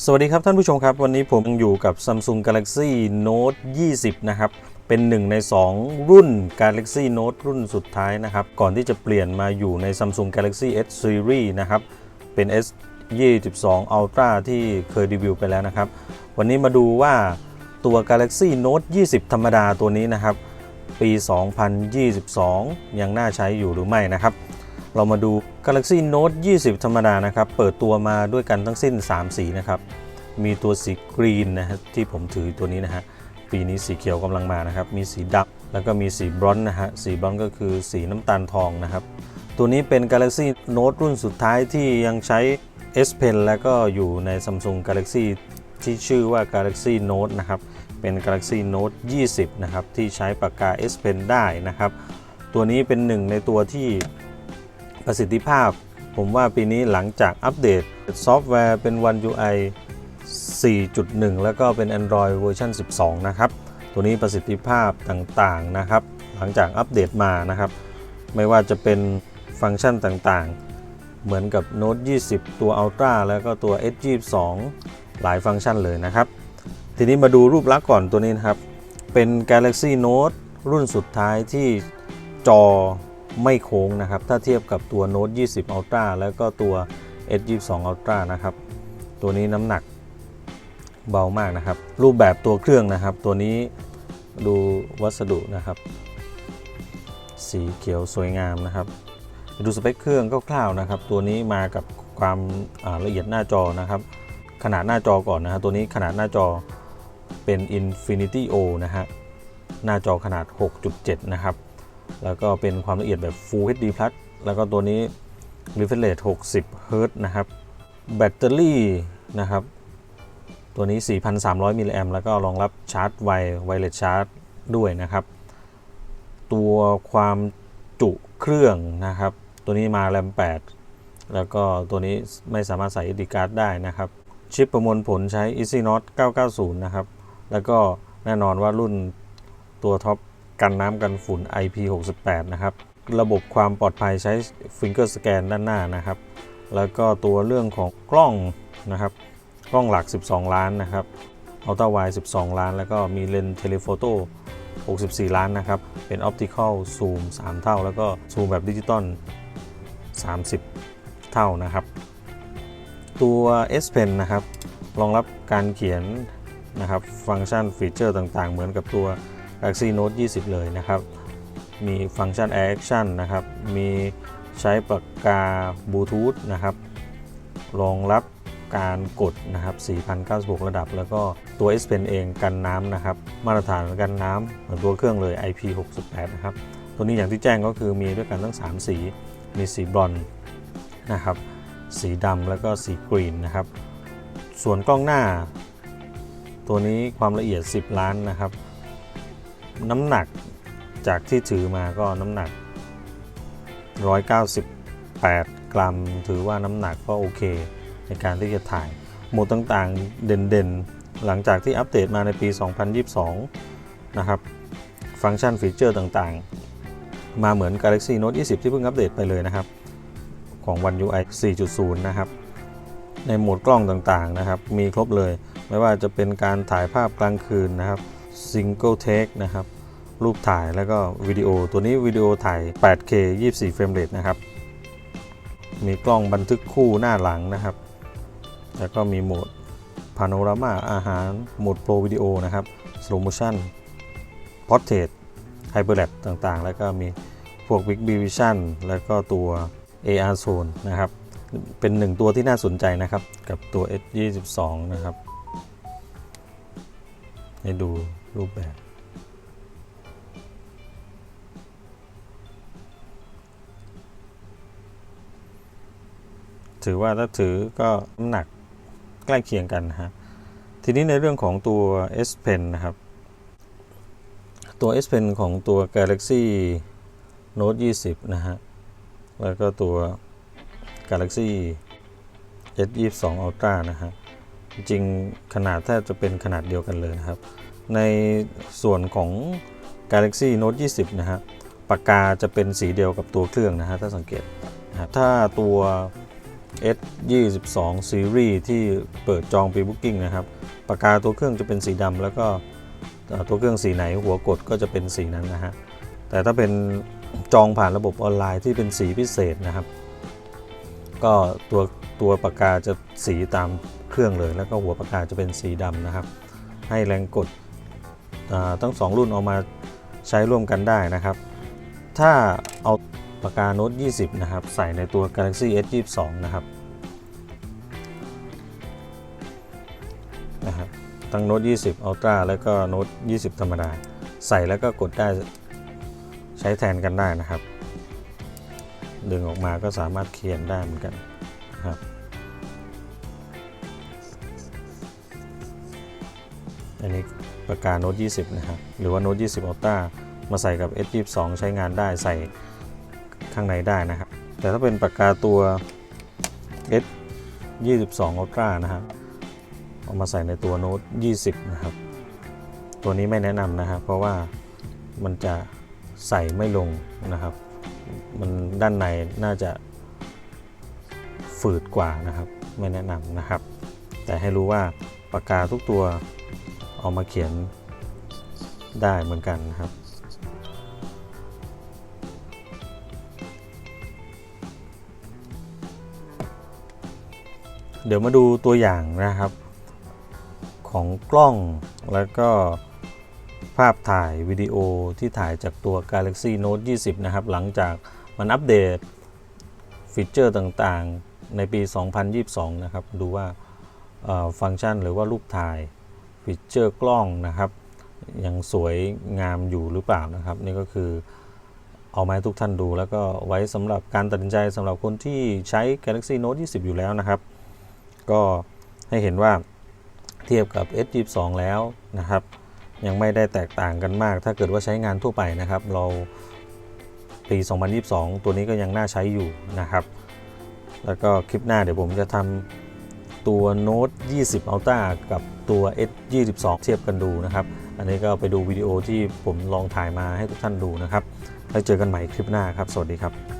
สวัสดีครับท่านผู้ชมครับ วันนี้ผมอยู่กับ Samsung Galaxy Note 20 นะครับ เป็นหนึ่งใน 2 รุ่น Galaxy Note รุ่นสุดท้ายนะครับ ก่อนที่จะเปลี่ยนมาอยู่ใน Samsung Galaxy S Series นะครับ เป็น S 22 Ultra ที่เคยรีวิวไปแล้วนะครับ วันนี้มาดูว่าตัว Galaxy Note 20 ธรรมดาตัวนี้นะครับ ปี 2022 ยังน่าใช้อยู่หรือไม่นะครับ เรามาดู Galaxy Note 20 ธรรมดานะครับ เปิดตัวมาด้วยกันทั้งสิ้น 3 สีนะครับ มีตัวสีกรีนนะฮะที่ผมถือตัวนี้นะฮะ ปีนี้สีเขียวกำลังมานะครับ มีสีดำแล้วก็มีสีบรอนซ์นะฮะ สีบรอนซ์ก็คือสีน้ำตาลทองนะครับ ตัวนี้เป็น Galaxy Note รุ่นสุดท้ายที่ยังใช้ S Pen แล้วก็อยู่ใน Samsung Galaxy ที่ชื่อว่า Galaxy Note นะครับ เป็น Galaxy Note 20 นะครับ ที่ใช้ปากกา S Pen ได้นะครับ ตัวนี้เป็นหนึ่งในตัวที่ ประสิทธิภาพ ผมว่าปีนี้หลังจากอัปเดตซอฟต์แวร์เป็น One UI 4.1 แล้วก็เป็น Android เวอร์ชัน12 นะครับ ตัวนี้ประสิทธิภาพต่างๆนะครับ หลังจากอัปเดตมานะครับ ไม่ว่าจะเป็นฟังก์ชันต่างๆ เหมือนกับ Note 20 ตัว Ultra แล้วก็ตัว S22 หลายฟังก์ชันเลยนะครับ ทีนี้มาดูรูปลักษณ์ก่อนตัวนี้นะครับ เป็น Galaxy Note รุ่นสุดท้ายที่จอ ไม่โค้งนะครับ ถ้าเทียบกับตัว Note 20 Ultra แล้วก็ตัว S22 Ultra นะครับ ตัวนี้น้ำหนักเบามากนะครับ รูปแบบตัวเครื่องนะครับ ตัวนี้ดูวัสดุนะครับ สีเขียวสวยงามนะครับ ดูสเปคเครื่องคร่าวๆนะครับ ตัวนี้มากับความาละเอียดหน้าจอนะครับ ขนาดหน้าจอก่อนนะฮะตัวนี้ขนาดหน้าจอเป็น Infinity O นะฮะหน้าจอขนาด 6.7 นะครับ แล้วก็เป็นความละเอียดแบบ Full HD Plus แล้วก็ตัวนี้ refresh rate 60 Hz นะครับ แบตเตอรี่นะครับ ตัวนี้ 4,300 มิลลิแอมแล้วก็รองรับชาร์จไวไวเลสชาร์จด้วยนะครับ ตัวความจุเครื่องนะครับ ตัวนี้มาแรม 8 แล้วก็ตัวนี้ไม่สามารถใส่ SD card ได้นะครับ ชิปประมวลผลใช้ Exynos 990 นะครับ แล้วก็แน่นอนว่ารุ่นตัวท็อป กันน้ำกันฝุ่น IP68 นะครับ ระบบความปลอดภัยใช้ Finger Scan ด้านหน้านะครับ แล้วก็ตัวเรื่องของกล้องนะครับ กล้องหลัก 12 ล้านนะครับอัลตร้าไว12 ล้าน แล้วก็มีเลนส์เทเลโฟโต้ 64 ล้านนะครับ เป็นออปติคอลซูม 3 เท่า แล้วก็ซูมแบบดิจิตอล 30 เท่านะครับ ตัว S Pen นะครับ รองรับการเขียนนะครับ ฟังก์ชันฟีเจอร์ต่างๆ เหมือนกับตัว Galaxy Note 20 เลยนะครับ มีฟังก์ชัน Air Action นะครับ มีใช้ปากกาบลูทูธนะครับ รองรับการกดนะครับ 4,096 ระดับ แล้วก็ตัว S Pen เองกันน้ำนะครับ มาตรฐานกันน้ำเหมือนตัวเครื่องเลย IP68 นะครับ ตัวนี้อย่างที่แจ้งก็คือมีด้วยกันทั้ง 3 สี มีสีบรอนซ์นะครับ สีดำแล้วก็สีกรีนนะครับ ส่วนกล้องหน้า ตัวนี้ความละเอียด 10 ล้านนะครับ น้ำหนักจากที่ถือมาก็น้ำหนัก 198 กรัม ถือว่าน้ำหนักก็โอเค ในการที่จะถ่ายโหมดต่างๆ เด่นๆ หลังจากที่อัปเดตมาในปี 2022 นะครับ ฟังก์ชันฟีเจอร์ต่างๆ มาเหมือน Galaxy Note 20 ที่เพิ่งอัปเดตไปเลยนะครับ ของ One UI 4.0 นะครับ ในโหมดกล้องต่างๆ นะครับ มีครบเลย ไม่ว่าจะเป็นการถ่ายภาพกลางคืนนะครับ Single Take นะครับ รูปถ่ายแล้วก็วิดีโอ ตัวนี้วิดีโอถ่าย 8K 24 เฟรมเรทนะครับ มีกล้องบันทึกคู่หน้าหลังนะครับ แล้วก็มีโหมดพาโนรามาอาหารโหมดโปรวิดีโอนะครับ slow motion portrait hyperlap ต่างๆ แล้วก็มีพวก Big Vision แล้วก็ตัว AR Zone นะครับ เป็นหนึ่งตัวที่น่าสนใจนะครับ กับตัว S22 นะครับ ให้ดูรูปแบบ ถือว่าถ้าถือก็น้ำหนักใกล้เคียงกันนะฮะทีนี้ในเรื่องของตัว S Pen นะครับ ตัว S Pen ของตัว Galaxy Note 20 นะฮะ แล้วก็ตัว Galaxy S22 Ultra นะฮะ จริงขนาดแทบจะเป็นขนาดเดียวกันเลยนะครับ ในส่วนของ Galaxy Note 20 นะฮะ ปากกาจะเป็นสีเดียวกับตัวเครื่องนะฮะ ถ้าสังเกตนะถ้าตัว S 22 Series ที่เปิดจอง Pre-Booking นะครับ ปากกาตัวเครื่องจะเป็นสีดำแล้วก็ตัวเครื่องสีไหนหัวกดก็จะเป็นสีนั้นนะฮะ แต่ถ้าเป็นจองผ่านระบบออนไลน์ที่เป็นสีพิเศษนะครับ ก็ตัวตัวปากกาจะสีตามเครื่องเลย แล้วก็หัวปากกาจะเป็นสีดำนะครับ ให้แรงกดทั้งสองรุ่นเอามาใช้ร่วมกันได้นะครับ ถ้าเอา ปากกาโน้ต20 นะครับ ใส่ในตัว Galaxy S 22นะครับนะครับทั้งโน้ต20 Ultra แล้วก็โน้ต20 ธรรมดา ใส่แล้วก็กดได้ใช้แทนกันได้นะครับ ดึงออกมาก็สามารถเขียนได้เหมือนกันนะครับอันนี้ปากกาโน้ต20 นะครับ หรือว่าโน้ต20 Ultra มาใส่กับ S22 ใช้งานได้ใส่ ข้างในได้นะครับ แต่ถ้าเป็นปากกาตัว S22 Ultra นะครับเอามาใส่ในตัวโน้ต20 นะครับ ตัวนี้ไม่แนะนำนะครับ เพราะว่ามันจะใส่ไม่ลงนะครับ มันด้านในน่าจะฝืดกว่านะครับ ไม่แนะนำนะครับ แต่ให้รู้ว่าปากกาทุกตัวเอามาเขียนได้เหมือนกันนะครับ เดี๋ยวมาดูตัวอย่างนะครับ ของกล้องแล้วก็ภาพถ่ายวิดีโอที่ถ่ายจากตัว Galaxy Note 20 นะครับ หลังจากมันอัปเดตฟีเจอร์ต่างๆในปี 2022 นะครับ ดูว่าฟังก์ชันหรือว่ารูปถ่ายฟีเจอร์กล้องนะครับ ยังสวยงามอยู่หรือเปล่านะครับ นี่ก็คือเอามาให้ทุกท่านดู แล้วก็ไว้สำหรับการตัดสินใจสำหรับคนที่ใช้ Galaxy Note 20 อยู่แล้วนะครับ ก็ให้เห็นว่าเทียบกับ S22 แล้วนะครับ ยังไม่ได้แตกต่างกันมาก ถ้าเกิดว่าใช้งานทั่วไปนะครับ เราปี 2022 ตัวนี้ก็ยังน่าใช้อยู่นะครับ แล้วก็คลิปหน้าเดี๋ยวผมจะทำตัว Note 20 Ultra กับตัว S22 เทียบกันดูนะครับ อันนี้ก็ไปดูวิดีโอที่ผมลองถ่ายมาให้ทุกท่านดูนะครับ แล้วเจอกันใหม่คลิปหน้าครับ สวัสดีครับ